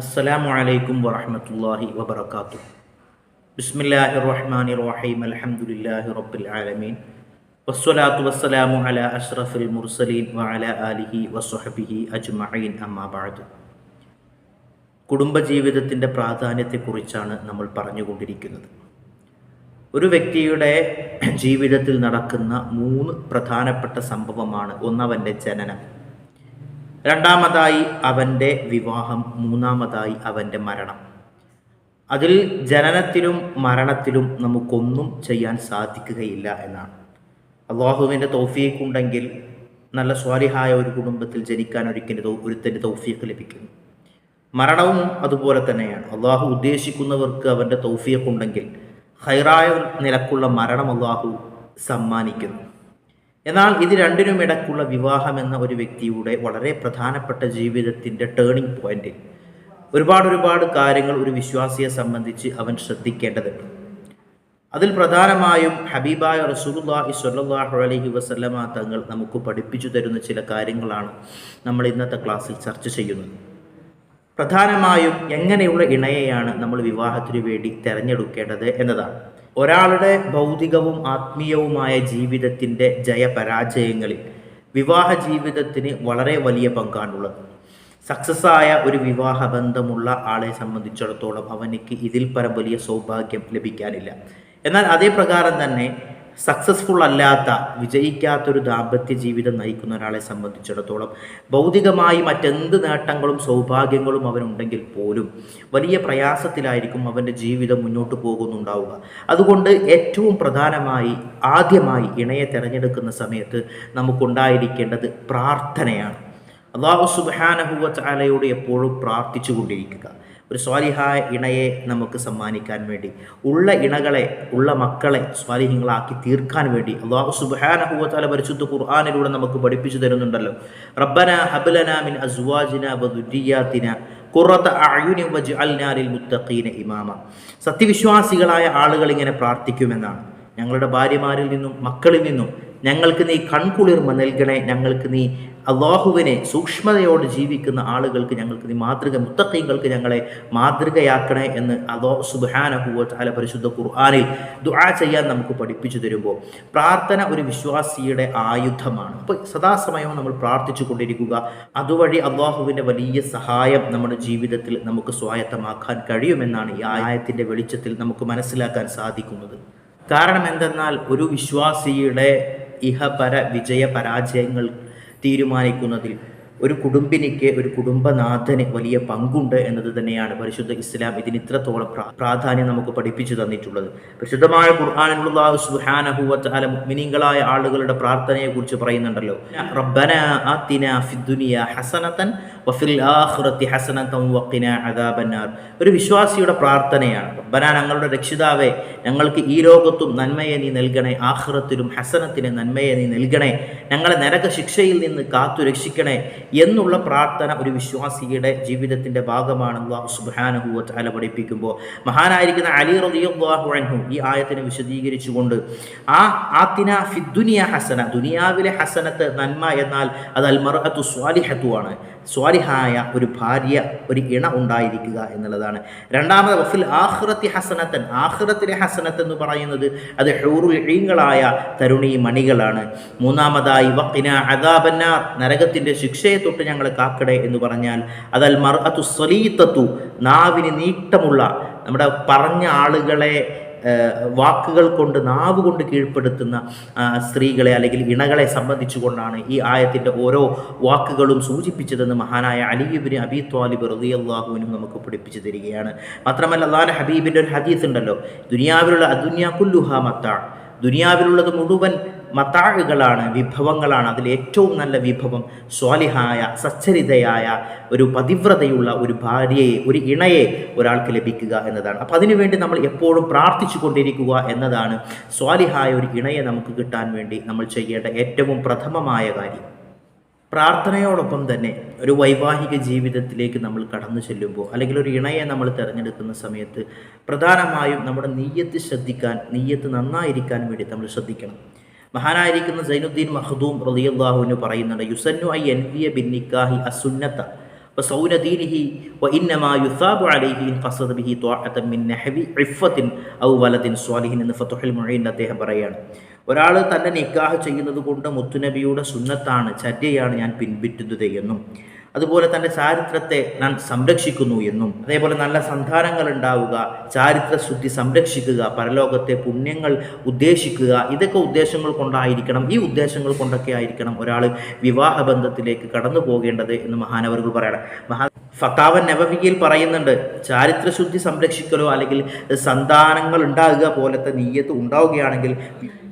അസ്സലാമു അലൈക്കും വറഹ്മത്തുള്ളാഹി വബറകാതുഹു ബിസ്മില്ലാഹിർ റഹ്മാനിർ റഹീം അൽഹംദുലില്ലാഹി റബ്ബിൽ ആലമീൻ. വസ്സലാത്തു വസ്സലാമു അലാ അഷ്റഫിൽ മുർസലീൻ വഅലാ ആലിഹി വസ്വഹബിഹി അജ്മഈൻ. അമ്മാ ബഅദ്. കുടുംബജീവിതത്തിന്റെ പ്രാധാന്യത്തെക്കുറിച്ചാണ് നമ്മൾ പറഞ്ഞുകൊണ്ടിരിക്കുന്നത്. ഒരു വ്യക്തിയുടെ ജീവിതത്തിൽ നടക്കുന്ന മൂന്ന് പ്രധാനപ്പെട്ട സംഭവമാണ് ഒന്നവന്റെ ജനനം. രണ്ടാമതായി അവന്റെ വിവാഹം മൂന്നാമതായി അവന്റെ മരണം. അതിൽ ജനനത്തിലും മരണത്തിലും നമുക്കൊന്നും ചെയ്യാൻ സാധിക്കുകയില്ല എന്നാണ്. അള്ളാഹുവിന്റെ തൗഫീഖുണ്ടെങ്കിൽ നല്ല സ്വാലിഹായ ഒരു കുടുംബത്തിൽ ജനിക്കാൻ ഒരിക്കലും ഒരുത്തന്റെ തൗഫീഖ് ലഭിക്കുന്നു. മരണവും അതുപോലെ തന്നെയാണ്. അള്ളാഹു ഉദ്ദേശിക്കുന്നവർക്ക് അവന്റെ തൗഫീഖ് ഉണ്ടെങ്കിൽ ഹൈറായ നിലക്കുള്ള മരണം അള്ളാഹു സമ്മാനിക്കുന്നു. എന്നാൽ ഇത് രണ്ടിനും ഇടയ്ക്കുള്ള വിവാഹം എന്ന ഒരു വ്യക്തിയുടെ വളരെ പ്രധാനപ്പെട്ട ജീവിതത്തിന്റെ ടേണിംഗ് പോയിന്റ് ഒരുപാട് ഒരുപാട് കാര്യങ്ങൾ ഒരു വിശ്വാസിയെ സംബന്ധിച്ച് അവൻ ശ്രദ്ധിക്കേണ്ടതുണ്ട്. അതിൽ പ്രധാനമായും ഹബീബായ റസൂലുള്ളാഹി സ്വല്ലല്ലാഹു അലൈഹി വസല്ലമ തങ്ങൾ നമുക്ക് പഠിപ്പിച്ചു തരുന്ന ചില കാര്യങ്ങളാണ് നമ്മൾ ഇന്നത്തെ ക്ലാസ്സിൽ ചർച്ച ചെയ്യുന്നത്. പ്രധാനമായും എങ്ങനെയുള്ള ഇണയെയാണ് നമ്മൾ വിവാഹത്തിനു വേണ്ടി തിരഞ്ഞെടുക്കേണ്ടത് എന്നതാണ്. ഒരാളുടെ ഭൗതികവും ആത്മീയവുമായ ജീവിതത്തിന്റെ ജയപരാജയങ്ങളിൽ വിവാഹ ജീവിതത്തിന് വളരെ വലിയ പങ്കാണുള്ളത്. സക്സസ് ആയ ഒരു വിവാഹ ബന്ധമുള്ള ആളെ സംബന്ധിച്ചിടത്തോളം അവനിക്ക് ഇതിൽ പരം വലിയ സൗഭാഗ്യം ലഭിക്കാനില്ല. എന്നാൽ അതേ പ്രകാരം തന്നെ സക്സസ്ഫുൾ അല്ലാത്ത വിജയിക്കാത്തൊരു ദാമ്പത്യ ജീവിതം നയിക്കുന്ന ഒരാളെ സംബന്ധിച്ചിടത്തോളം ഭൗതികമായി മറ്റെന്ത് നേട്ടങ്ങളും സൗഭാഗ്യങ്ങളും അവനുണ്ടെങ്കിൽ പോലും വലിയ പ്രയാസത്തിലായിരിക്കും അവന്റെ ജീവിതം മുന്നോട്ട് പോകുന്നുണ്ടാവുക. അതുകൊണ്ട് ഏറ്റവും പ്രധാനമായി ആദ്യമായി ഇണയെ തിരഞ്ഞെടുക്കുന്ന സമയത്ത് നമുക്കുണ്ടായിരിക്കേണ്ടത് പ്രാർത്ഥനയാണ്. അള്ളാഹു സുബാനഹുവ ചാലയോട് എപ്പോഴും പ്രാർത്ഥിച്ചു കൊണ്ടിരിക്കുക ഒരു സ്വാലിഹായ ഇണയെ നമുക്ക് സമ്മാനിക്കാൻ വേണ്ടി ഉള്ള ഇണകളെ ഉള്ള മക്കളെ സ്വാലിഹ്യങ്ങളാക്കി തീർക്കാൻ വേണ്ടി അള്ളാഹു സുബാനഹുവ ചാല പരിശുദ്ധ ഖുർആാനിലൂടെ നമുക്ക് പഠിപ്പിച്ചു തരുന്നുണ്ടല്ലോ. റബ്ബന ഹബലന മിൻ അസ്വാജിന ബദുരിയാത്തിന ഖുറത അയുനി മുത്തഖീന ഇമാമ. സത്യവിശ്വാസികളായ ആളുകൾ ഇങ്ങനെ പ്രാർത്ഥിക്കുമെന്നാണ്. ഞങ്ങളുടെ ഭാര്യമാരിൽ നിന്നും മക്കളിൽ നിന്നും ഞങ്ങൾക്ക് നീ കൺകുളിർമ നൽകണേ ഞങ്ങൾക്ക് നീ അള്ളാഹുവിനെ സൂക്ഷ്മതയോട് ജീവിക്കുന്ന ആളുകൾക്ക് ഞങ്ങൾക്ക് നീ മാതൃക മുത്തക്കൈകൾക്ക് ഞങ്ങളെ മാതൃകയാക്കണേ എന്ന് അതോ സുബാനഹുല പരിശുദ്ധ ഖുർആാനിൽ ദുആ ചെയ്യാൻ നമുക്ക് പഠിപ്പിച്ചു തരുമ്പോൾ പ്രാർത്ഥന ഒരു വിശ്വാസിയുടെ ആയുധമാണ്. അപ്പോൾ സദാസമയവും നമ്മൾ പ്രാർത്ഥിച്ചു കൊണ്ടിരിക്കുക. അതുവഴി അള്ളാഹുവിന്റെ വലിയ സഹായം നമ്മുടെ ജീവിതത്തിൽ നമുക്ക് സ്വായത്തമാക്കാൻ കഴിയുമെന്നാണ് ഈ ആയത്തിന്റെ വെളിച്ചത്തിൽ നമുക്ക് മനസ്സിലാക്കാൻ സാധിക്കുന്നത്. കാരണം എന്തെന്നാൽ ഒരു വിശ്വാസിയുടെ ഇഹപര വിജയ പരാജയങ്ങൾ തീരുമാനിക്കുന്നതിൽ ഒരു കുടുംബിനിക്ക് ഒരു കുടുംബനാഥന് വലിയ പങ്കുണ്ട് എന്നത് തന്നെയാണ് പരിശുദ്ധ ഇസ്ലാം ഇതിന് ഇത്രത്തോളം പ്രാധാന്യം നമുക്ക് പഠിപ്പിച്ചു തന്നിട്ടുള്ളത്. പരിശുദ്ധമായ ഖുർആാനുള്ള ആളുകളുടെ പ്രാർത്ഥനയെ കുറിച്ച് പറയുന്നുണ്ടല്ലോ. റബ്ബന ആത്തിന വഫിൽ ആഖിറത്തി ഹസനതൻ വഖിന അദാബന്നാർ. ഒരു വിശ്വാസിയുടെ പ്രാർത്ഥനയാണ്. റബ്ബന ഞങ്ങളുടെ രക്ഷിതാവെ ഞങ്ങൾക്ക് ഈ ലോകത്തും നന്മയെ നീ നൽകണേ ആഹ്റത്തിലും ഹസനത്തിന് നന്മയെ നീ നൽകണേ ഞങ്ങളെ നരക ശിക്ഷയിൽ നിന്ന് കാത്തു രക്ഷിക്കണേ എന്നുള്ള പ്രാർത്ഥന ഒരു വിശ്വാസിയുടെ ജീവിതത്തിന്റെ ഭാഗമാണ് അള്ളാഹു സുബാനഹുവ അല പഠിപ്പിക്കുമ്പോൾ. മഹാനായിരിക്കുന്ന അലി റളിയല്ലാഹു അൻഹു ഈ ആയത്തിനെ വിശദീകരിച്ചുകൊണ്ട് ആ ആത്തിന ഫിദ്ദുനിയ ഹസന ദുനിയാവിലെ ഹസനത്ത് നന്മ എന്നാൽ അത് അൽമറത്തു സ്വാലിഹത്തു ആണ് സ്വാലിഹായ ഒരു ഭാര്യ ഒരു ഇണ ഉണ്ടായിരിക്കുക എന്നുള്ളതാണ്. രണ്ടാമത് വഫിൽ ആഹ്റത്തി ഹസനത്തൻ. ആഹ്റത്തിലെ ഹസനത്ത് എന്ന് പറയുന്നത് അത് ഹൂറുകളായ തരുണി മണികളാണ്. മൂന്നാമതായി വക്കിന അദാബന്നാർ. നരകത്തിന്റെ ശിക്ഷയെ തൊട്ട് ഞങ്ങൾ കാക്കടേ എന്ന് പറഞ്ഞാൽ അതൽ മർ അതു സ്വലീത്തത്തു നാവിന് നീട്ടമുള്ള നമ്മുടെ പറഞ്ഞ ആളുകളെ വാക്കുകൾ കൊണ്ട് നാവ് കൊണ്ട് കീഴ്പ്പെടുത്തുന്ന സ്ത്രീകളെ അല്ലെങ്കിൽ ഇണകളെ സംബന്ധിച്ചുകൊണ്ടാണ് ഈ ആയത്തിന്റെ ഓരോ വാക്കുകളും സൂചിപ്പിച്ചതെന്ന് മഹാനായ അലിബിന് അബി ത്വാലിബ് റളിയല്ലാഹുവിനും നമുക്ക് പഠിപ്പിച്ചു തരികയാണ്. മാത്രമല്ല അള്ളാഹ് ഹബീബിന്റെ ഒരു ഹദീസ് ഉണ്ടല്ലോ ദുനിയാവിലുള്ള അദുന്യ കുല്ലുഹ മത്ത ദുനിയാവിലുള്ളത് മുഴുവൻ മത്താഴുകളാണ് വിഭവങ്ങളാണ്. അതിൽ ഏറ്റവും നല്ല വിഭവം സ്വാലിഹായ സച്ചരിതയായ ഒരു പതിവ്രതയുള്ള ഒരു ഭാര്യയെ ഒരു ഇണയെ ഒരാൾക്ക് ലഭിക്കുക എന്നതാണ്. അപ്പം അതിനുവേണ്ടി നമ്മൾ എപ്പോഴും പ്രാർത്ഥിച്ചു കൊണ്ടിരിക്കുക എന്നതാണ് സ്വാലിഹായ ഒരു ഇണയെ നമുക്ക് കിട്ടാൻ വേണ്ടി നമ്മൾ ചെയ്യേണ്ട ഏറ്റവും പ്രഥമമായ കാര്യം. പ്രാർത്ഥനയോടൊപ്പം തന്നെ ഒരു വൈവാഹിക ജീവിതത്തിലേക്ക് നമ്മൾ കടന്നു ചെല്ലുമ്പോൾ അല്ലെങ്കിൽ ഒരു ഇണയെ നമ്മൾ തിരഞ്ഞെടുക്കുന്ന സമയത്ത് പ്രധാനമായും നമ്മുടെ നെയ്യത്ത് ശ്രദ്ധിക്കാൻ നെയ്യത്ത് നന്നായിരിക്കാൻ വേണ്ടി നമ്മൾ ശ്രദ്ധിക്കണം. മഹാനായിരിക്കുന്ന സൈനുദ്ദീൻ മഹദൂം റളിയല്ലാഹുവിന് പറയുന്നുണ്ട് യുസന്നു ഐ എൻവിയ ബിൻ നിക്കാഹി അസുന്നത്ത وصون دينه وإنما يثاب عليه إن قصد به طاعة من نحو عفة أو ولد صالح എന്ന് ഫത്തുഹുൽ മുഈൻ അദ്ദേഹം പറയാണ് ഒരാൾ തന്നെ നിക്കാഹ് ചെയ്യുന്നത് കൊണ്ട് മുത്തുനബിയുടെ സുന്നത്താണ് ചര്യയാണ് ഞാൻ പിൻപറ്റുന്നത് എന്നും അതുപോലെ തന്റെ ചാരിത്രത്തെ ഞാൻ സംരക്ഷിക്കുന്നു എന്നും അതേപോലെ നല്ല സന്താനങ്ങൾ ഉണ്ടാവുക ചാരിത്ര ശുദ്ധി സംരക്ഷിക്കുക പരലോകത്തെ പുണ്യങ്ങൾ ഉദ്ദേശിക്കുക ഇതൊക്കെ ഉദ്ദേശങ്ങൾ കൊണ്ടായിരിക്കണം ഈ ഉദ്ദേശങ്ങൾ കൊണ്ടൊക്കെ ആയിരിക്കണം ഒരാൾ വിവാഹബന്ധത്തിലേക്ക് കടന്നു പോകേണ്ടത് എന്ന് മഹാനവറുകൾ പറയണം. മഹാ ഫത്താവൻ നവവിയിൽ പറയുന്നുണ്ട് ചാരിത്രശുദ്ധി സംരക്ഷിക്കലോ അല്ലെങ്കിൽ സന്താനങ്ങൾ ഉണ്ടാകുക പോലത്തെ നീയത്ത് ഉണ്ടാവുകയാണെങ്കിൽ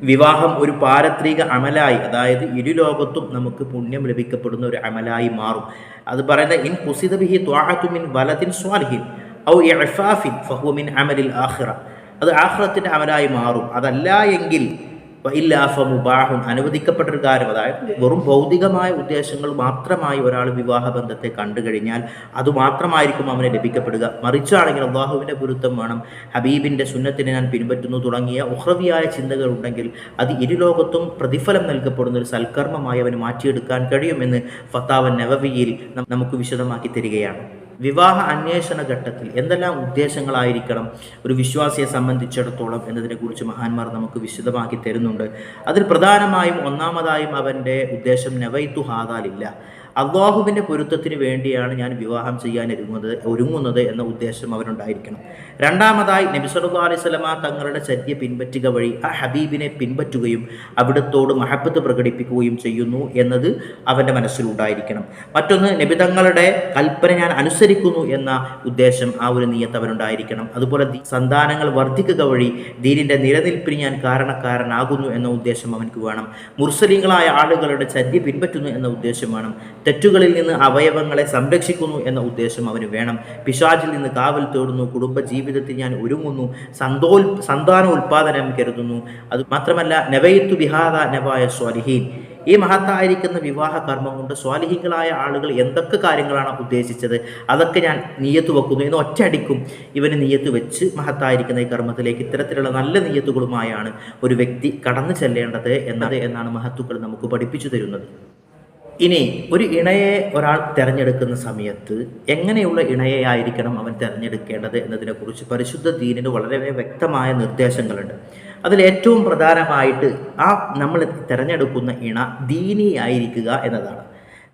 വിവാഹം ഒരു പാരത്രിക അമലായി അതായത് ഇരുലോകത്തും നമുക്ക് പുണ്യം ലഭിക്കപ്പെടുന്ന ഒരു അമലായി മാറും. അത് പറയുന്ന ഇൻ കുസിതബിഹി ത്വാഹത്തുമിൻ വലതിൻ സ്വാലിഹിൻ ഔ എഫാഫിൻ ഫഹുവ മിൻ അമലിൽ ആഹ്റ അത് ആഹ്റത്തിന്റെ അമലായി മാറും. അതല്ല എങ്കിൽ ഇല്ലാഫ മുബാഹുൻ അനുവദിക്കപ്പെട്ട ഒരു കാര്യം അതായത് വെറും ഭൗതികമായ ഉദ്ദേശങ്ങൾ മാത്രമായി ഒരാൾ വിവാഹ ബന്ധത്തെ കണ്ടു കഴിഞ്ഞാൽ അത് മാത്രമായിരിക്കും അവന് ലഭിക്കപ്പെടുക. മറിച്ചാണെങ്കിൽ അള്ളാഹുവിന്റെ ഗുരുത്വം വേണം. ഹബീബിന്റെ സുന്നത്തിനെ ഞാൻ പിൻപറ്റുന്നു തുടങ്ങിയ ഉഹ്രവിയായ ചിന്തകൾ ഉണ്ടെങ്കിൽ അത് ഇരുലോകത്തും പ്രതിഫലം നൽകപ്പെടുന്ന ഒരു സൽക്കർമ്മമായി അവന് മാറ്റിയെടുക്കാൻ കഴിയുമെന്ന് ഫത്താവൻ നവവിയിൽ നമുക്ക് വിശദമാക്കി തരികയാണ്. വിവാഹ അന്വേഷണ ഘട്ടത്തിൽ എന്തെല്ലാം ഉദ്ദേശങ്ങളായിരിക്കണം ഒരു വിശ്വാസിയെ സംബന്ധിച്ചിടത്തോളം എന്നതിനെക്കുറിച്ച് മഹാന്മാർ നമുക്ക് വിശദമാക്കി തരുന്നുണ്ട്. അതിൽ പ്രധാനമായും ഒന്നാമതായും അവന്റെ ഉദ്ദേശം നെവൈത്തു ഹാദാലില്ല അള്ളാഹുവിന്റെ പൊരുത്തത്തിന് വേണ്ടിയാണ് ഞാൻ വിവാഹം ചെയ്യാൻ ഒരുങ്ങുന്നത് ഒരുങ്ങുന്നത് എന്ന ഉദ്ദേശം അവനുണ്ടായിരിക്കണം. രണ്ടാമതായി നബി സല്ലല്ലാഹു അലൈഹി വസല്ലമ തങ്ങളുടെ ചര്യ പിൻപറ്റുക വഴി ആ ഹബീബിനെ പിൻപറ്റുകയും അവിടത്തോട് മഹബത്ത് പ്രകടിപ്പിക്കുകയും ചെയ്യുന്നു എന്നത് അവന്റെ മനസ്സിലുണ്ടായിരിക്കണം. മറ്റൊന്ന് നബി തങ്ങളുടെ കൽപ്പന ഞാൻ അനുസരിക്കുന്നു എന്ന ഉദ്ദേശം ആ ഒരു നീയത്ത് അവനുണ്ടായിരിക്കണം. അതുപോലെ സന്താനങ്ങൾ വർദ്ധിക്കുക വഴി ദീനിന്റെ നിലനിൽപ്പിന് ഞാൻ കാരണക്കാരനാകുന്നു എന്ന ഉദ്ദേശം അവനക്ക് വേണം. മുർസലിങ്ങളായ ആളുകളുടെ ചര്യ പിൻപറ്റുന്നു എന്ന ഉദ്ദേശം വേണം. തെറ്റുകളിൽ നിന്ന് അവയവങ്ങളെ സംരക്ഷിക്കുന്നു എന്ന ഉദ്ദേശം അവന് വേണം. പിശാചിൽ നിന്ന് കാവൽ തേടുന്നു കുടുംബ ജീവിതത്തിൽ ഞാൻ ഒരുങ്ങുന്നു സന്തോൽ സന്താന ഉൽപാദനം കരുതുന്നു. അത് മാത്രമല്ല നവയത്തു ബിഹാദ നവായ സ്വാലിഹീൻ. ഈ മഹത്തായിരിക്കുന്ന വിവാഹ കർമ്മം കൊണ്ട് സ്വാലിഹികളായ ആളുകൾ എന്തൊക്കെ കാര്യങ്ങളാണ് ഉദ്ദേശിച്ചത്? അതൊക്കെ ഞാൻ നീയത്ത് വെക്കുന്നു എന്ന് ഒറ്റയടിക്കും. ഇവന് നീയത്ത് വെച്ച് മഹത്തായിരിക്കുന്ന ഈ കർമ്മത്തിലേക്ക് ഇത്തരത്തിലുള്ള നല്ല നീയത്തുകളുമായാണ് ഒരു വ്യക്തി കടന്നു ചെല്ലേണ്ടത് എന്നത് എന്നാണ് മഹത്തുക്കൾ നമുക്ക് പഠിപ്പിച്ചു തരുന്നത്. ഇനി ഒരു ഇണയെ ഒരാൾ തിരഞ്ഞെടുക്കുന്ന സമയത്ത് എങ്ങനെയുള്ള ഇണയെ ആയിരിക്കണം അവൻ തിരഞ്ഞെടുക്കേണ്ടത് എന്നതിനെക്കുറിച്ച് പരിശുദ്ധ ദീനിന് വളരെ വ്യക്തമായ നിർദ്ദേശങ്ങളുണ്ട്. അതിൽ ഏറ്റവും പ്രധാനമായിട്ട് ആ നമ്മൾ തിരഞ്ഞെടുക്കുന്ന ഇണ ദീനിയായിരിക്കുക എന്നതാണ്.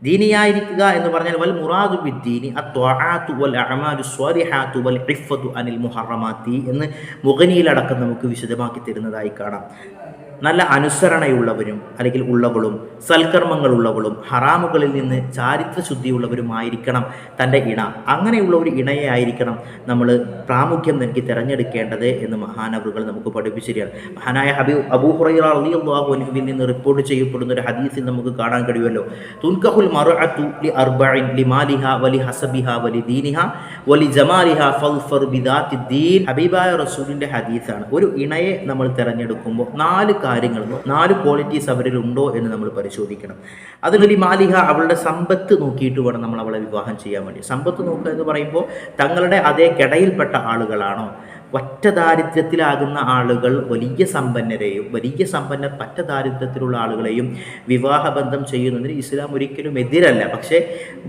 ദീനിയായിരിക്കുക എന്ന് പറഞ്ഞാൽ വൽ മുറാദു ബിദ്ദീനി അത്വാഅത്തു വൽ അഅമാലു സ്വാലിഹാത്തു വൽ ഇഫ്ഫത്തു അനിൽ മുഹറമാത്തി എന്ന് മുഗനിയിലടക്കം നമുക്ക് വിശദമാക്കി തരുന്നതായി കാണാം. നല്ല അനുസരണയുള്ളവരും അല്ലെങ്കിൽ ഉള്ളവളും സൽക്കർമ്മങ്ങളുള്ളവളും ഹറാമുകളിൽ നിന്ന് ചാരിത്ര ശുദ്ധിയുള്ളവരുമായിരിക്കണം തന്റെ ഇണ. അങ്ങനെയുള്ള ഒരു ഇണയെ ആയിരിക്കണം നമ്മൾ പ്രാമുഖ്യം നൽകി തിരഞ്ഞെടുക്കേണ്ടത് എന്ന് മഹാനവറുകൾ നമുക്ക് പഠിപ്പിച്ചിരിക്കുകയാണ്. മഹാനായ ഹബി റളിയല്ലാഹു അൻഹുവിൽ നിന്ന് റിപ്പോർട്ട് ചെയ്യപ്പെടുന്ന ഒരു ഹദീസിൽ നമുക്ക് കാണാൻ കഴിയുമല്ലോ. തുൻകഹുൽ ലി വലി വലി വലി ഹബീബായ ഹദീസാണ്. ഒരു ഇണയെ നമ്മൾ തിരഞ്ഞെടുക്കുമ്പോൾ നാല് കാര്യങ്ങൾ. നാല് ക്വാളിറ്റീസ് അവരിൽ ഉണ്ടോ എന്ന് നമ്മൾ പരിശോധിക്കണം. അതിൽ മാലിക അവളുടെ സമ്പത്ത് നോക്കിയിട്ട് വേണം നമ്മൾ അവളെ വിവാഹം ചെയ്യാൻ വേണ്ടി. സമ്പത്ത് നോക്കുക എന്ന് പറയുമ്പോൾ തങ്ങളുടെ അതേ കിടയിൽപ്പെട്ട ആളുകളാണോ? ഒറ്റ ദാരിദ്ര്യത്തിലാകുന്ന ആളുകൾ വലിയ സമ്പന്നരെയും വലിയ സമ്പന്നർ പറ്റ ദാരിദ്ര്യത്തിലുള്ള ആളുകളെയും വിവാഹബന്ധം ചെയ്യുന്നതിന് ഇസ്ലാം ഒരിക്കലും എതിരല്ല. പക്ഷേ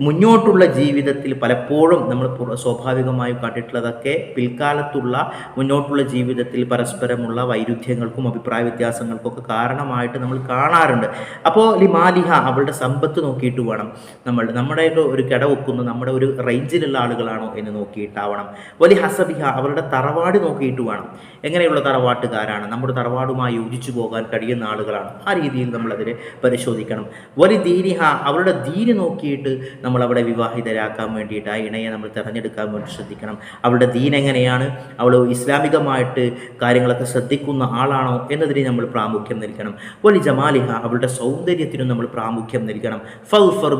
മുന്നോട്ടുള്ള ജീവിതത്തിൽ പലപ്പോഴും നമ്മൾ സ്വാഭാവികമായി കണ്ടിട്ടുള്ളതൊക്കെ പിൽക്കാലത്തുള്ള മുന്നോട്ടുള്ള ജീവിതത്തിൽ പരസ്പരമുള്ള വൈരുദ്ധ്യങ്ങൾക്കും അഭിപ്രായ വ്യത്യാസങ്ങൾക്കൊക്കെ കാരണമായിട്ട് നമ്മൾ കാണാറുണ്ട്. അപ്പോൾ ലിമാലിഹ അവളുടെ സമ്പത്ത് നോക്കിയിട്ട് വേണം നമ്മൾ നമ്മുടെ ഒരു കിട വെക്കുന്ന നമ്മുടെ ഒരു റേഞ്ചിലുള്ള ആളുകളാണോ എന്ന് നോക്കിയിട്ടാവണം. വലി ഹസബിഹ അവരുടെ തറവാട് നോക്കിയിട്ട് വേണം. എങ്ങനെയുള്ള തറവാട്ടുകാരാണ്? നമ്മുടെ തറവാടുമായി യോജിച്ചു പോകാൻ കഴിയുന്ന ആളുകളാണ്. ആ രീതിയിൽ നമ്മളതിനെ പരിശോധിക്കണം. വലി ദീനിഹ അവരുടെ ദീനി നോക്കിയിട്ട് നമ്മൾ അവിടെ വിവാഹിതരാക്കാൻ വേണ്ടിയിട്ട് ആ ഇണയെ നമ്മൾ തിരഞ്ഞെടുക്കാൻ വേണ്ടി ശ്രദ്ധിക്കണം. അവളുടെ ദീൻ എങ്ങനെയാണ്? അവൾ ഇസ്ലാമികമായിട്ട് കാര്യങ്ങളൊക്കെ ശ്രദ്ധിക്കുന്ന ആളാണോ എന്നതിന് നമ്മൾ പ്രാമുഖ്യം നൽകണം. വലി ജമാലിഹ അവളുടെ സൗന്ദര്യത്തിനും നമ്മൾ പ്രാമുഖ്യം നൽകണം. ഫൽ ഫർ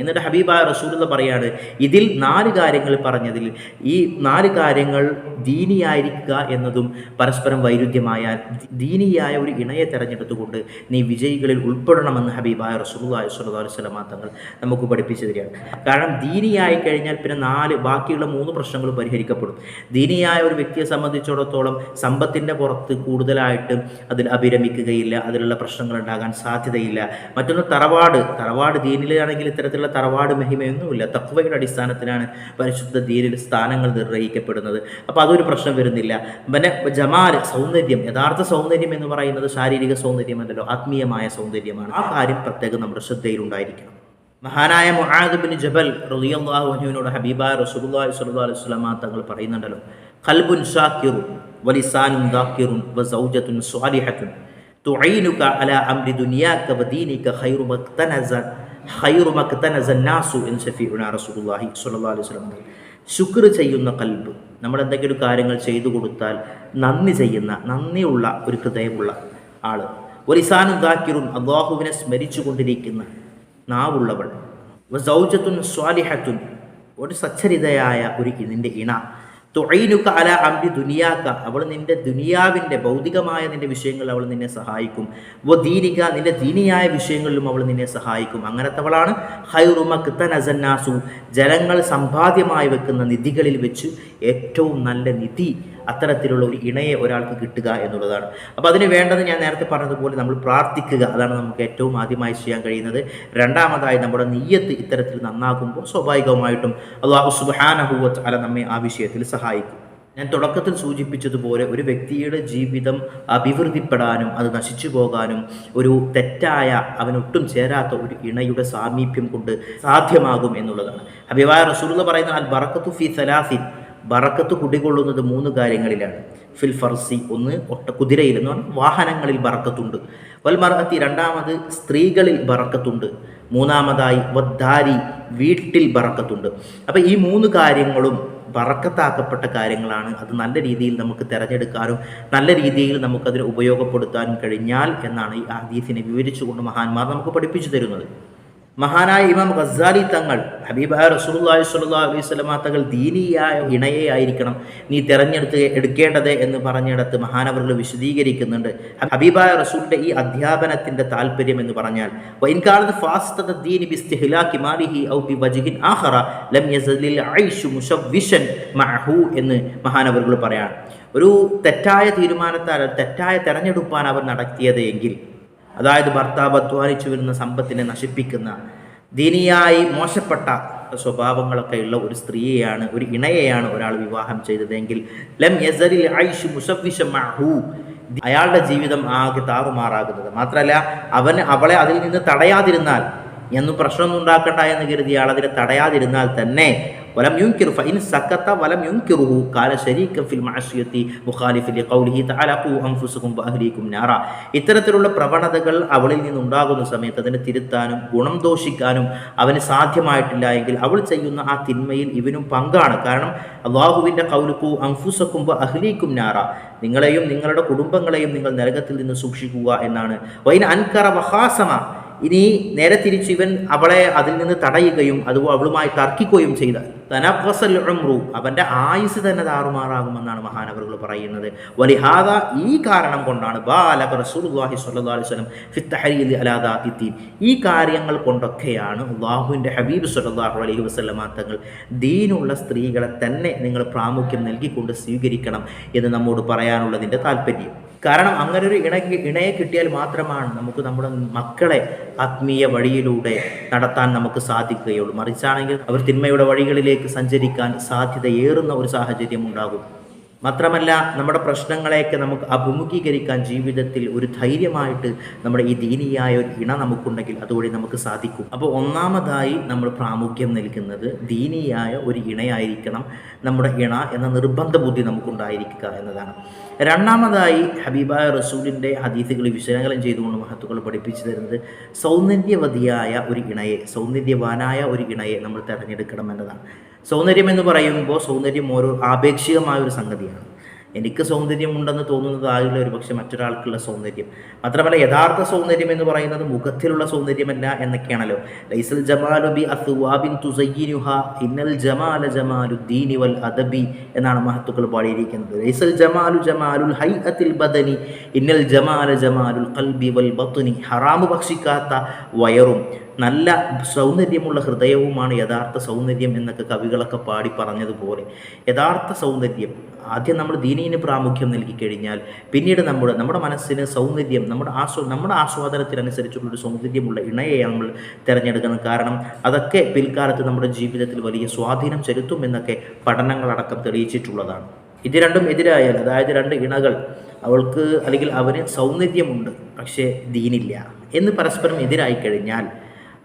എന്നിട്ട് ഹബീബായ റസൂൽ പറയാണ് ഇതിൽ നാല് കാര്യങ്ങൾ പറഞ്ഞതിൽ ഈ നാല് കാര്യങ്ങൾ ദീൻ ദീനിയായിരിക്കുക എന്നതും പരസ്പരം വൈരുദ്ധ്യമായ ദീനിയായ ഒരു ഇണയെ തെരഞ്ഞെടുത്തുകൊണ്ട് നീ വിജയികളിൽ ഉൾപ്പെടണമെന്ന് ഹബീബായ സ്വല്ലല്ലാഹു അലൈഹി വസല്ലമ തങ്ങൾ നമുക്ക് പഠിപ്പിച്ചു തരികയാണ് കാരണം ദീനിയായി കഴിഞ്ഞാൽ പിന്നെ നാല് ബാക്കിയുള്ള മൂന്ന് പ്രശ്നങ്ങൾ പരിഹരിക്കപ്പെടും. ദീനിയായ ഒരു വ്യക്തിയെ സംബന്ധിച്ചിടത്തോളം സമ്പത്തിന്റെ പുറത്ത് കൂടുതലായിട്ട് അതിൽ അഭിരമിക്കുകയില്ല അതിലുള്ള പ്രശ്നങ്ങൾ ഉണ്ടാകാൻ സാധ്യതയില്ല. മറ്റൊന്ന് തറവാട്. തറവാട് ദീനിലാണെങ്കിൽ ഇത്തരത്തിലുള്ള തറവാട് മഹിമയൊന്നുമില്ല. തക്വയുടെ അടിസ്ഥാനത്തിലാണ് പരിശുദ്ധ ദീനിൽ സ്ഥാനങ്ങൾ നിർവഹിക്കപ്പെടുന്നത്. അപ്പോൾ അതൊരു പ്രശ്നം വരുന്നില്ല. പിന്നെ ജമാൽ സൗന്ദര്യം യഥാർത്ഥ സൗന്ദര്യം എന്ന് പറയുന്നത് ശാരീരിക സൗന്ദര്യമല്ലല്ലോ ആത്മീയമായ സൗന്ദര്യമാണ്. ആ കാര്യം പ്രത്യേകം നമ്മുടെ ശ്രദ്ധയിലുണ്ടായിരിക്കണം. മഹാനായ മുഹാദ് ബിൻ ജബൽ റളിയല്ലാഹു ഹബീബ റസൂലുള്ളാഹി സ്വല്ലല്ലാഹു അലൈഹി തങ്ങൾ പറയുന്നുണ്ടല്ലോ ഖൽബുൻ ഷാക്കിറുൻ വലിസാനുൻ ദാക്കിറുൻ വസൗജത്തുൻ സ്വാലിഹത്തുൻ തുഈനുക അല അംരി ദുനിയാക വദീനിക ഖൈറു മക്തനസ ഖൈറു മക്തനസ നാസു ഇൻ ഷഫീഉന റസൂലുള്ളാഹി സ്വല്ലല്ലാഹു അലൈഹി വസല്ലം ശുക്ർ ചെയ്യുന്ന കൽബ്. നമ്മൾ എന്തെങ്കിലും കാര്യങ്ങൾ ചെയ്തു കൊടുത്താൽ നന്ദി ചെയ്യുന്ന നന്ദിയുള്ള ഒരു ഹൃദയമുള്ള ആൾ. ഒലിസാനും ദാക്കിറും അള്ളാഹുവിനെ സ്മരിച്ചു കൊണ്ടിരിക്കുന്ന നാവുള്ളവൾ. സൗജത്തുൻ സ്വാലിഹത്തുൻ. ഒരു സച്ചരിതയായ ഒരു നിന്റെ ഇണ തുഴയിനുക്ക അല അമ്പി ദുനിയാക്ക അവൾ നിന്റെ ദുനിയാവിന്റെ ഭൗതികമായ നിന്റെ വിഷയങ്ങളിൽ അവൾ നിന്നെ സഹായിക്കും. വ ദീനിക നിന്റെ ദീനിയായ വിഷയങ്ങളിലും അവൾ നിന്നെ സഹായിക്കും. അങ്ങനത്തവളാണ് ഹൈറുമക്ക് നസന്നാസു ജനങ്ങൾ സമ്പാദ്യമായി വെക്കുന്ന നിധികളിൽ വെച്ച് ഏറ്റവും നല്ല നിധി അത്തരത്തിലുള്ള ഒരു ഇണയെ ഒരാൾക്ക് കിട്ടുക എന്നുള്ളതാണ്. അപ്പോൾ അതിന് വേണ്ടത് ഞാൻ നേരത്തെ പറഞ്ഞതുപോലെ നമ്മൾ പ്രാർത്ഥിക്കുക അതാണ് നമുക്ക് ഏറ്റവും ആദ്യമായി ചെയ്യാൻ കഴിയുന്നത്. രണ്ടാമതായി നമ്മുടെ നീയത്ത് ഇത്തരത്തിൽ നന്നാകുമ്പോൾ സ്വാഭാവികമായിട്ടും അള്ളാഹു സുബാനഹുവത്ത് അല നമ്മെ ആ വിഷയത്തിൽ സഹായിക്കും. ഞാൻ തുടക്കത്തിൽ സൂചിപ്പിച്ചതുപോലെ ഒരു വ്യക്തിയുടെ ജീവിതം അഭിവൃദ്ധിപ്പെടാനും അത് നശിച്ചു പോകാനും ഒരു തെറ്റായ അവനൊട്ടും ചേരാത്ത ഒരു ഇണയുടെ സാമീപ്യം കൊണ്ട് സാധ്യമാകും എന്നുള്ളതാണ്. ഹബീബായ റസൂൽ പറയുന്ന അൽ ബറക്കത്തു ഫി സലാസിൻ. ബറക്കത്ത് കുടികൊള്ളുന്നത് മൂന്ന് കാര്യങ്ങളിലാണ്. ഫിൽ ഫർസി ഒന്ന് ഒട്ട കുതിരയിൽ എന്ന് പറഞ്ഞാൽ വാഹനങ്ങളിൽ ബറക്കത്തുണ്ട് വൽമറത്തി രണ്ടാമത് സ്ത്രീകളിൽ ബറക്കത്തുണ്ട് മൂന്നാമതായി വദ്ദാരി വീട്ടിൽ ബറക്കത്തുണ്ട് അപ്പോൾ ഈ മൂന്ന് കാര്യങ്ങളും ബറക്കത്താക്കപ്പെട്ട കാര്യങ്ങളാണ് അത് നല്ല രീതിയിൽ നമുക്ക് തിരഞ്ഞെടുക്കാനും നല്ല രീതിയിൽ നമുക്കതിനെ ഉപയോഗപ്പെടുത്താനും കഴിഞ്ഞാൽ എന്നാണ് ഈ ആദീസിനെ വിവരിച്ചുകൊണ്ട് മഹാന്മാർ നമുക്ക് പഠിപ്പിച്ചു തരുന്നത്. മഹാനായ ഇമാം ഖസാലി തങ്ങൾ ഹബീബായ റസൂലുള്ളാഹി സ്വല്ലല്ലാഹു അലൈഹി വസല്ലമ തങ്ങൾ ദീനിയായ ഇണയെ ആയിരിക്കണം. നീ തിരഞ്ഞെടുത്ത് എടുക്കേണ്ടത് എന്ന് പറഞ്ഞിടത്ത് മഹാനവറുകൾ വിശദീകരിക്കുന്നുണ്ട്. ഹബീബായ റസൂലിന്റെ ഈ അധ്യാപനത്തിന്റെ താല്പര്യം എന്ന് പറഞ്ഞാൽ മാലിഹി ഔ ലം എന്ന് മഹാനവറുകൾ പറയാണ്. ഒരു തെറ്റായ തീരുമാനത്താൽ തെറ്റായ തെരഞ്ഞെടുപ്പാണ് അവർ നടത്തിയത് എങ്കിൽ അതായത് ഭർത്താവ് അധ്വാനിച്ചു വരുന്ന സമ്പത്തിനെ നശിപ്പിക്കുന്ന ദീനിയായി മോശപ്പെട്ട സ്വഭാവങ്ങളൊക്കെ ഉള്ള ഒരു സ്ത്രീയെയാണ് ഒരു ഇണയെയാണ് ഒരാൾ വിവാഹം ചെയ്തതെങ്കിൽ ലം യസരിൽ ഐഷു മുസഫിഷമഹു അയാളുടെ ജീവിതം ആകെ താറുമാറാകുന്നത്. മാത്രമല്ല അവൻ അവളെ അതിൽ നിന്ന് തടയാതിരുന്നാൽ എന്നും പ്രശ്നമൊന്നും ഉണ്ടാക്കണ്ട എന്ന് കരുതി അയാൾ അതിനെ തടയാതിരുന്നാൽ തന്നെ വലം യുൻകിറു ഫഇൻ സക്കത്ത വലം യുൻകിറുഹു കാല ശരീക്ക ഫിൽ മഅസിയത്തി മുഖാലിഫി ലിഖൗലിഹി തആല ഖു അൻഫുസകും വഅഹ്ലീകും നാറ ഇത്തരത്തിലുള്ള പ്രവണതകൾ അവളിൽ നിന്നുണ്ടാകുന്ന സമയത്ത് അതിനെ തിരുത്താനും ഗുണം ദോഷിക്കാനും അവന് സാധ്യമായിട്ടില്ല എങ്കിൽ അവൾ ചെയ്യുന്ന ആ തിന്മയിൽ ഇവനും പങ്കാണ്. കാരണം അള്ളാഹുവിന്റെ കൗലുക്കു അംഫുസക്കും അഹ്ലീക്കും നാറ നിങ്ങളെയും നിങ്ങളുടെ കുടുംബങ്ങളെയും നിങ്ങൾ നരകത്തിൽ നിന്ന് സൂക്ഷിക്കുക എന്നാണ്. വൈൻ അൻകറ വഹാസമ ഇനി നേരെ തിരിച്ച് ഇവൻ അവളെ അതിൽ നിന്ന് തടയുകയും അത് അവളുമായി തർക്കിക്കുകയും ചെയ്താൽ. തനഫസൽ ഉംറു അവന്റെ ആയുസ് തന്നെ താറുമാറാകുമെന്നാണ് മഹാനവറുകൾ പറയുന്നത്. വലിഹാദ ഈ കാരണം കൊണ്ടാണ് ബാലക റസൂലുള്ളാഹി സ്വല്ലല്ലാഹു അലൈഹി വസല്ലം ഫി തഹരീൽ ഈ കാര്യങ്ങൾ കൊണ്ടൊക്കെയാണ് അള്ളാഹുവിന്റെ ഹബീബ് സ്വല്ലല്ലാഹു അലൈഹി വസല്ലമ തങ്ങൾ ദീനുള്ള സ്ത്രീകളെ തന്നെ നിങ്ങൾ പ്രാമുഖ്യം നൽകിക്കൊണ്ട് സ്വീകരിക്കണം എന്ന് നമ്മോട് പറയാനുള്ളതിന്റെ താല്പര്യം കാരണം അങ്ങനെ ഒരു ഇണ ഇണയെ കിട്ടിയാൽ മാത്രമാണ് നമുക്ക് നമ്മുടെ മക്കളെ ആത്മീയ വഴിയിലൂടെ നടത്താൻ നമുക്ക് സാധിക്കുകയുള്ളൂ. മറിച്ചാണെങ്കിൽ അവർ തിന്മയുടെ വഴികളിലേക്ക് സഞ്ചരിക്കാൻ സാധ്യതയേറുന്ന ഒരു സാഹചര്യം ഉണ്ടാകും. മാത്രമല്ല നമ്മുടെ പ്രശ്നങ്ങളെയൊക്കെ നമുക്ക് അഭിമുഖീകരിക്കാൻ ജീവിതത്തിൽ ഒരു ധൈര്യമായിട്ട് നമ്മുടെ ഈ ദീനിയായ ഒരു ഇണ നമുക്കുണ്ടെങ്കിൽ അതുവഴി നമുക്ക് സാധിക്കും. അപ്പോൾ ഒന്നാമതായി നമ്മൾ പ്രാമുഖ്യം നൽകുന്നത് ദീനിയായ ഒരു ഇണയായിരിക്കണം നമ്മുടെ ഇണ എന്ന നിർബന്ധ ബുദ്ധി നമുക്കുണ്ടായിരിക്കുക എന്നതാണ്. രണ്ടാമതായി ഹബീബായ റസൂലിന്റെ ഹദീസുകൾ വിശകലനം ചെയ്തുകൊണ്ട് മഹത്തുക്കൾ പഠിപ്പിച്ചു തരുന്നത് സൗന്ദര്യവതിയായ ഒരു ഇണയെ സൗന്ദര്യവാനായ ഒരു ഇണയെ നമ്മൾ തിരഞ്ഞെടുക്കണം എന്നതാണ്. സൗന്ദര്യം എന്ന് പറയുമ്പോൾ സൗന്ദര്യം ഓരോ ആപേക്ഷികമായ ഒരു സംഗതിയാണ്. എനിക്ക് സൗന്ദര്യം സൗന്ദര്യമുണ്ടെന്ന് തോന്നുന്നതാകില്ല ഒരു പക്ഷെ മറ്റൊരാൾക്കുള്ള സൗന്ദര്യം. മാത്രമല്ല യഥാർത്ഥ സൗന്ദര്യം എന്ന് പറയുന്നത് മുഖത്തിലുള്ള സൗന്ദര്യമല്ല എന്നൊക്കെയാണല്ലോ. ലൈസൽ ജമാലു ബി തുസയ്യിനുഹ ഇന്നൽ ജമാല ജമാലു ദീനി വൽ അദബി എന്നാണ് മഹത്തുക്കൾ പാടിയിരിക്കുന്നത്. ലൈസൽ ജമാലു ജമാലുൽ ഹൈഅത്തിൽ ബദനി ഇന്നൽ ജമാല ജമാലുൽ ഖൽബി വൽ ബത്നി. ഹറാമു ഭക്ഷിക്കാത്ത വയറും നല്ല സൗന്ദര്യമുള്ള ഹൃദയവുമാണ് യഥാർത്ഥ സൗന്ദര്യം എന്നൊക്കെ കവികളൊക്കെ പാടി പറഞ്ഞതുപോലെ. യഥാർത്ഥ സൗന്ദര്യം ആദ്യം നമ്മൾ ദീനീന് പ്രാമുഖ്യം നൽകി കഴിഞ്ഞാൽ പിന്നീട് നമ്മുടെ നമ്മുടെ മനസ്സിന് സൗന്ദര്യം നമ്മുടെ ആസ്വ നമ്മുടെ ആസ്വാദനത്തിനനുസരിച്ചുള്ളൊരു സൗന്ദര്യമുള്ള ഇണയെ നമ്മൾ തിരഞ്ഞെടുക്കുന്നത് കാരണം അതൊക്കെ പിൽക്കാലത്ത് നമ്മുടെ ജീവിതത്തിൽ വലിയ സ്വാധീനം ചെലുത്തും എന്നൊക്കെ പഠനങ്ങളടക്കം തെളിയിച്ചിട്ടുള്ളതാണ്. ഇത് രണ്ടും എതിരായാൽ അതായത് രണ്ട് ഇണകൾ അവൾക്ക് അല്ലെങ്കിൽ അവന് സൗന്ദര്യമുണ്ട് പക്ഷേ ദീനില്ല. എന്ന് പരസ്പരം എതിരായി കഴിഞ്ഞാൽ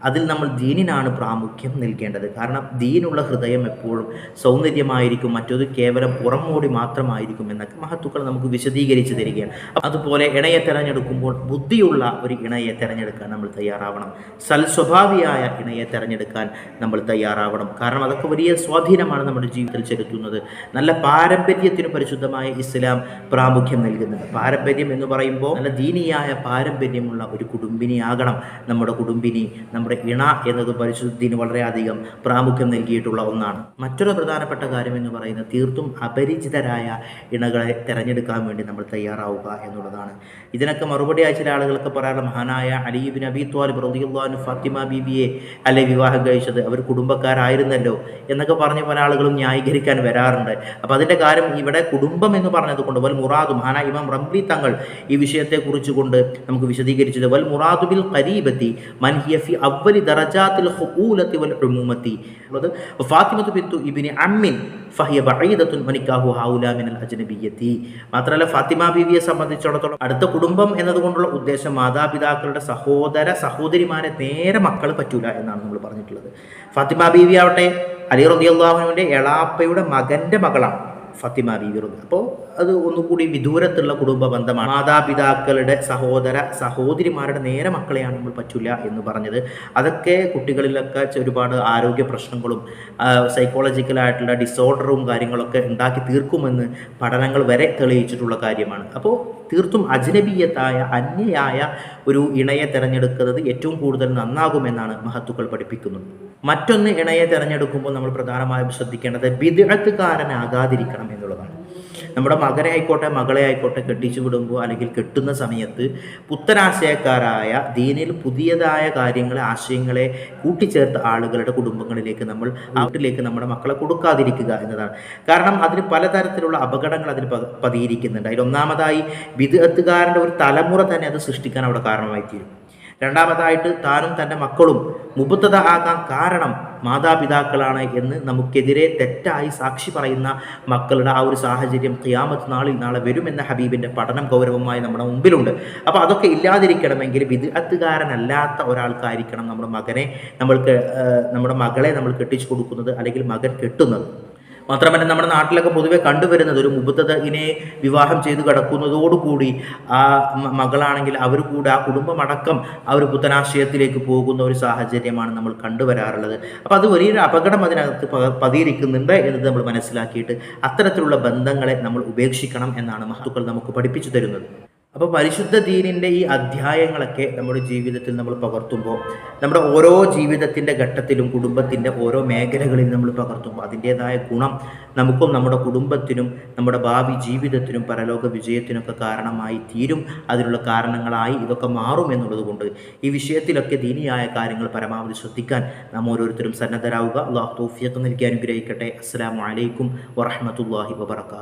അതിൽ നമ്മൾ ദീനിനാണ് പ്രാമുഖ്യം നൽകേണ്ടത്. കാരണം ദീനുള്ള ഹൃദയം എപ്പോഴും സൗന്ദര്യമായിരിക്കും മറ്റത് കേവലം പുറമോടി മാത്രമായിരിക്കും എന്നൊക്കെ മഹത്തുക്കൾ നമുക്ക് വിശദീകരിച്ച് തരികയാണ്. അതുപോലെ ഇണയെ തിരഞ്ഞെടുക്കുമ്പോൾ ബുദ്ധിയുള്ള ഒരു ഇണയെ തിരഞ്ഞെടുക്കാൻ നമ്മൾ തയ്യാറാവണം. സൽസ്വഭാവിയായ ഇണയെ തിരഞ്ഞെടുക്കാൻ നമ്മൾ തയ്യാറാവണം. കാരണം അതൊക്കെ വലിയ സ്വാധീനമാണ് നമ്മുടെ ജീവിതത്തിൽ ചെലുത്തുന്നത്. നല്ല പാരമ്പര്യത്തിന് പരിശുദ്ധമായ ഇസ്ലാം പ്രാമുഖ്യം നൽകുന്നുണ്ട്. പാരമ്പര്യം എന്ന് പറയുമ്പോൾ നല്ല ദീനിയായ പാരമ്പര്യമുള്ള ഒരു കുടുംബിനിയാകണം. നമ്മുടെ കുടുംബിനി നമ്മുടെ ഇണ എന്നത് പരിശുദ്ധിന് വളരെയധികം പ്രാമുഖ്യം നൽകിയിട്ടുള്ള ഒന്നാണ്. മറ്റൊരു പ്രധാനപ്പെട്ട കാര്യം എന്ന് പറയുന്നത് തീർത്തും അപരിചിതരായ ഇണകളെ തിരഞ്ഞെടുക്കാൻ വേണ്ടി നമ്മൾ തയ്യാറാവുക എന്നുള്ളതാണ്. ഇതിനൊക്കെ മറുപടി ചില ആളുകളൊക്കെ പറയാനുള്ള മഹാനായ അലീബിൻ അബി ത്വാലിബ് റളിയല്ലാഹു ഫാത്തിമ ബിബിയെ അല്ലെ വിവാഹം കഴിച്ചത്? അവർ കുടുംബക്കാരായിരുന്നല്ലോ? എന്നൊക്കെ പറഞ്ഞ് പല ആളുകളും ന്യായീകരിക്കാൻ വരാറുണ്ട്. അപ്പോൾ അതിന്റെ കാര്യം ഇവിടെ കുടുംബം എന്ന് പറഞ്ഞത് കൊണ്ട് വൽ മുറാദു മഹാന ഇമാം റംലി തങ്ങൾ ഈ വിഷയത്തെക്കുറിച്ച് കൊണ്ട് നമുക്ക് വിശദീകരിച്ചത് വൽ മുറാദു ബിൽ കരീബത്തി മൻ ഹിയഫി അവലി ദറജാത്തിൽ ഹുഊലത്തി വൽ ഉമൂമത്തി. ഉള്ളത് ഫാത്തിമത്തു ബിന്തു ഇബിനി അമ്മിൻ ഫഹിയ ബഈദത്തുൻ വനിക്കാഹു ഹൗല മിനൽ അജ്നബിയ്യത്തി. മാത്രമല്ല ഫാത്തിമ ബീവിയെ സംബന്ധിച്ചിടത്തോളം അടുത്ത കുടുംബം എന്നതുകൊണ്ടുള്ള ഉദ്ദേശം മാതാപിതാക്കളുടെ സഹോദര സഹോദരിമാരെ നേരെ മക്കൾ പറ്റൂല എന്നാണ് നമ്മൾ പറഞ്ഞിട്ടുള്ളത്. ഫാത്തിമ ബീവി ആവട്ടെ അലി റളിയല്ലാഹുവിന്റെ എളാപ്പയുടെ മകന്റെ മകളാണ്. ഫത്തിമ ബീവി റളി അപ്പോൾ അത് ഒന്നുകൂടി വിദൂരത്തുള്ള കുടുംബ ബന്ധമാണ് മാതാപിതാക്കളുടെ സഹോദര സഹോദരിമാരുടെ നേരെ മക്കളെയാണ് നമ്മൾ പറ്റില്ല എന്ന് പറഞ്ഞത്. അതൊക്കെ കുട്ടികളിലൊക്കെ ഒരുപാട് ആരോഗ്യ പ്രശ്നങ്ങളും സൈക്കോളജിക്കലായിട്ടുള്ള ഡിസോർഡറും കാര്യങ്ങളൊക്കെ ഉണ്ടാക്കി തീർക്കുമെന്ന് പഠനങ്ങൾ വരെ തെളിയിച്ചിട്ടുള്ള കാര്യമാണ്. അപ്പോൾ തീർത്തും അജ്നബീയത്തായ അന്യയായ ഒരു ഇണയെ തിരഞ്ഞെടുക്കുന്നത് ഏറ്റവും കൂടുതൽ നന്നാകുമെന്നാണ് മഹത്തുക്കൾ പഠിപ്പിക്കുന്നത്. മറ്റൊന്ന് ഇണയെ തിരഞ്ഞെടുക്കുമ്പോൾ നമ്മൾ പ്രധാനമായും ശ്രദ്ധിക്കേണ്ടത് ബിദഴത്തുകാരനാകാതിരിക്കണം എന്നുള്ളതാണ്. നമ്മുടെ മകനെ ആയിക്കോട്ടെ മകളെ ആയിക്കോട്ടെ കെട്ടിച്ചു വിടുമ്പോൾ അല്ലെങ്കിൽ കെട്ടുന്ന സമയത്ത് പുത്തനാശയക്കാരായ ദീനിൽ പുതിയതായ കാര്യങ്ങളെ ആശയങ്ങളെ കൂട്ടിച്ചേർത്ത ആളുകളുടെ കുടുംബങ്ങളിലേക്ക് നമ്മൾ വീട്ടിലേക്ക് നമ്മുടെ മക്കളെ കൊടുക്കാതിരിക്കുക എന്നതാണ്. കാരണം അതിന് പലതരത്തിലുള്ള അപകടങ്ങൾ അതിന് പതിയിരിക്കുന്നുണ്ട്. അതിൽ ഒന്നാമതായി വിദഗ്ധകാരന്റെ ഒരു തലമുറ തന്നെ അത് സൃഷ്ടിക്കാൻ അവിടെ കാരണമായി തീരും രണ്ടാമതായിട്ട് താനും തന്റെ മക്കളും മുബത്തത ആകാൻ കാരണം മാതാപിതാക്കളാണ് എന്ന് നമുക്കെതിരെ തെറ്റായി സാക്ഷി പറയുന്ന മക്കളുടെ ആ ഒരു സാഹചര്യം ഖിയാമത്ത് നാളിൽ നാളെ വരുമെന്ന ഹബീബിന്റെ പഠനം ഗൗരവമായി നമ്മുടെ മുമ്പിലുണ്ട്. അപ്പോൾ അതൊക്കെ ഇല്ലാതിരിക്കണമെങ്കിൽ വിദഗ്ധകാരനല്ലാത്ത ഒരാൾക്കായിരിക്കണം നമ്മുടെ മകനെ നമ്മൾക്ക് നമ്മുടെ മകളെ നമ്മൾ കെട്ടിച്ചു കൊടുക്കുന്നത് അല്ലെങ്കിൽ മകൻ കെട്ടുന്നത്. മാത്രമല്ല നമ്മുടെ നാട്ടിലൊക്കെ പൊതുവെ കണ്ടുവരുന്നത് ഒരു മുബത്തതിനെ വിവാഹം ചെയ്ത് കിടക്കുന്നതോടുകൂടി ആ മകളാണെങ്കിൽ അവർ കൂടെ ആ കുടുംബമടക്കം ആ ഒരു പുത്തനാശയത്തിലേക്ക് പോകുന്ന ഒരു സാഹചര്യമാണ് നമ്മൾ കണ്ടുവരാറുള്ളത്. അപ്പോൾ അത് വലിയൊരു അപകടം അതിനകത്ത് പതിയിരിക്കുന്നുണ്ട് എന്നത് നമ്മൾ മനസ്സിലാക്കിയിട്ട് അത്തരത്തിലുള്ള ബന്ധങ്ങളെ നമ്മൾ ഉപേക്ഷിക്കണം എന്നാണ് മഹത്തുക്കൾ നമുക്ക് പഠിപ്പിച്ചു തരുന്നത്. അപ്പോൾ പരിശുദ്ധ ദീനിന്റെ ഈ അധ്യായങ്ങളൊക്കെ നമ്മുടെ ജീവിതത്തിൽ നമ്മൾ പകർത്തുമ്പോൾ നമ്മുടെ ഓരോ ജീവിതത്തിന്റെ ഘട്ടത്തിലും കുടുംബത്തിന്റെ ഓരോ മേഖലകളിൽ നമ്മൾ പകർത്തുമ്പോൾ അതിന്റെതായ ഗുണം നമുക്കും നമ്മുടെ കുടുംബത്തിനും നമ്മുടെ ഭാവി ജീവിതത്തിനും പരലോക വിജയത്തിനൊക്കെ കാരണമായി തീരും. അതിനുള്ള കാരണങ്ങളായി ഇതൊക്കെ മാറും എന്നുള്ളത് കൊണ്ട് ഈ വിഷയത്തിലൊക്കെ ദീനിയായ കാര്യങ്ങൾ പരമാവധി ശ്രദ്ധിക്കാൻ നാം ഓരോരുത്തരും സന്നദ്ധരാവുക. അള്ളാഹു തോഫിയൊക്കെ നൽകി അനുഗ്രഹിക്കട്ടെ. അസ്സാം വലൈക്കും വറഹമത്തല്ലാഹി വബർക്കാത്തു